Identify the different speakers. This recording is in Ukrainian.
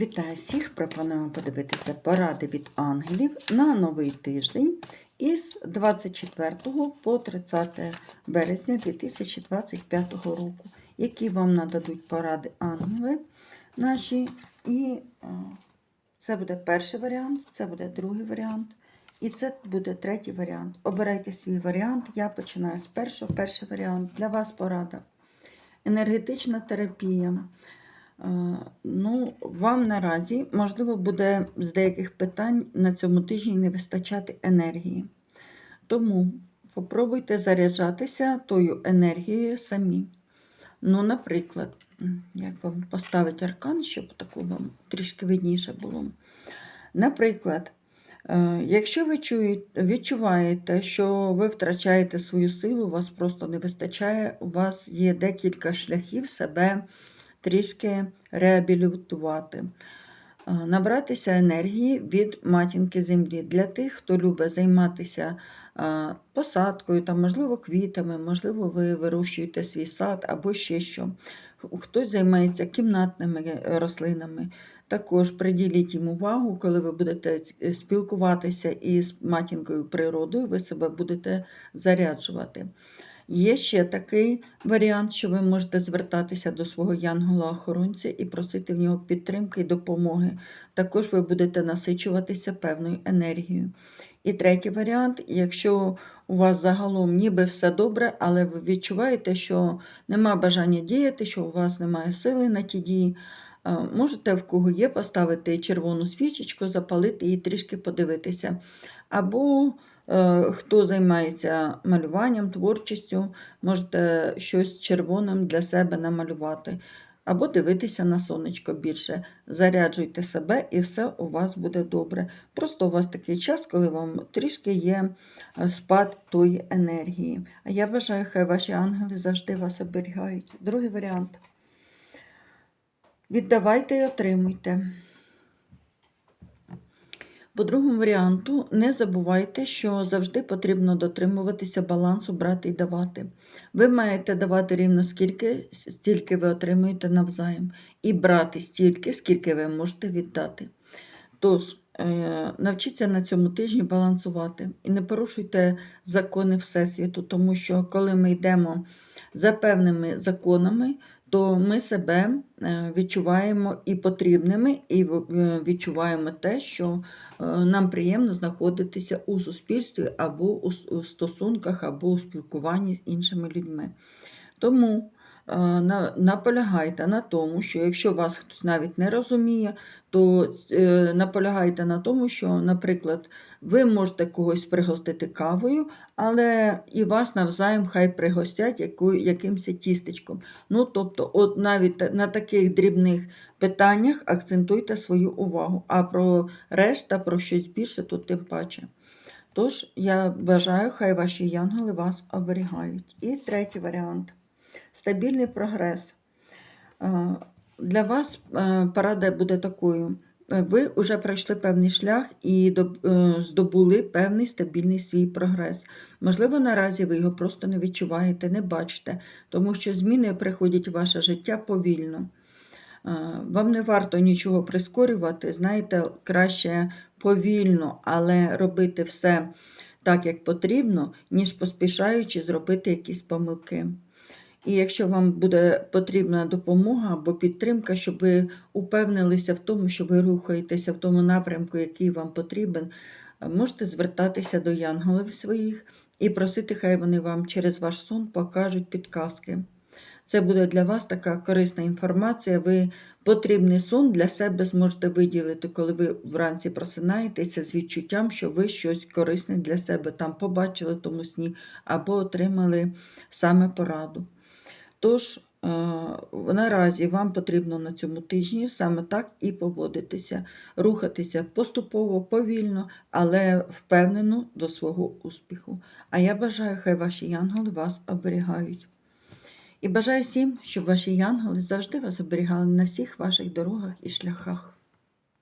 Speaker 1: Вітаю всіх! Пропоную подивитися поради від ангелів на новий тиждень із 24 по 30 березня 2025 року, які вам нададуть поради ангели наші. І е, це буде перший варіант, це буде другий варіант, і це буде третій варіант. Обирайте свій варіант. Я починаю з першого. Перший варіант для вас порада. Енергетична терапія. Е, Ну, вам наразі, можливо, буде з деяких питань на цьому тижні не вистачати енергії. Тому попробуйте заряджатися тою енергією самі. Ну, наприклад, як вам поставити аркан, щоб таку вам трішки видніше було. Наприклад, е, якщо ви відчуваєте, що ви втрачаєте свою силу, у вас просто не вистачає, у вас є декілька шляхів себе трішки реабілітувати. Е, Набратися енергії від матінки землі для тих, хто любить займатися е, посадкою, там, можливо, квітами, можливо, ви вирощуєте свій сад або ще що. Хтось займається кімнатними рослинами. Також приділіть їм увагу, коли ви будете спілкуватися із матінкою природою, ви себе будете заряджувати. Є ще такий варіант, що ви можете звертатися до свого янгола-охоронця і просити в нього підтримки і допомоги. Також ви будете насичуватися певною енергією. І третій варіант, якщо у вас загалом ніби все добре, але ви відчуваєте, що нема бажання діяти, що у вас немає сили на ті дії, можете в кого є поставити червону свічечку, запалити і трішки подивитися. Або хто займається малюванням, творчістю, можете щось червоним для себе намалювати. Або дивитися на сонечко більше. Заряджуйте себе і все у вас буде добре. Просто у вас такий час, коли вам трішки є е, спад тої енергії. А я бажаю, хай ваші ангели завжди вас оберігають. Другий варіант. Віддавайте і отримуйте. По другому варіанту, не забувайте, що завжди потрібно дотримуватися балансу брати і давати. Ви маєте давати рівно скільки, стільки ви отримуєте навзаєм, і брати стільки, скільки ви можете віддати. Тож, е, навчіться на цьому тижні балансувати і не порушуйте закони Всесвіту, тому що коли ми йдемо за певними законами, то ми себе е, відчуваємо і потрібними, і відчуваємо те, що е, нам приємно знаходитися у суспільстві або у стосунках, або у спілкуванні з іншими людьми. Тому наполягайте на тому, що якщо вас хтось навіть не розуміє, то е, наполягайте на тому, що, наприклад, ви можете когось пригостити кавою, але і вас навзаєм хай пригостять якимось тістечком. Ну, тобто, от навіть на таких дрібних питаннях акцентуйте свою увагу, а про решта, про щось більше, то тим паче. Тож, я бажаю, хай ваші янголи вас оберігають. І третій варіант стабільний прогрес. Е, Для вас е, порада буде такою. Е, Ви вже пройшли певний шлях і здобули певний стабільний свій прогрес. Можливо, наразі ви його просто не відчуваєте, не бачите, тому що зміни приходять в ваше життя повільно. Вам не варто нічого прискорювати, знаєте, краще повільно, але робити все так, як потрібно, ніж поспішаючи зробити якісь помилки. І якщо вам буде потрібна допомога або підтримка, щоб ви упевнилися в тому, що ви рухаєтеся в тому напрямку, який вам потрібен, можете звертатися до янголів своїх і просити, хай вони вам через ваш сон покажуть підказки. Це буде для вас така корисна інформація. Ви потрібний сон для себе зможете виділити, коли ви вранці просинаєтеся з відчуттям, що ви щось корисне для себе там побачили в тому сні або отримали саме пораду. Тож, е, наразі вам потрібно на цьому тижні саме так і поводитися, рухатися поступово, повільно, але впевнено до свого успіху. А я бажаю, хай ваші янголи вас оберігають. І бажаю всім, щоб ваші янголи завжди вас оберігали на всіх ваших дорогах і шляхах.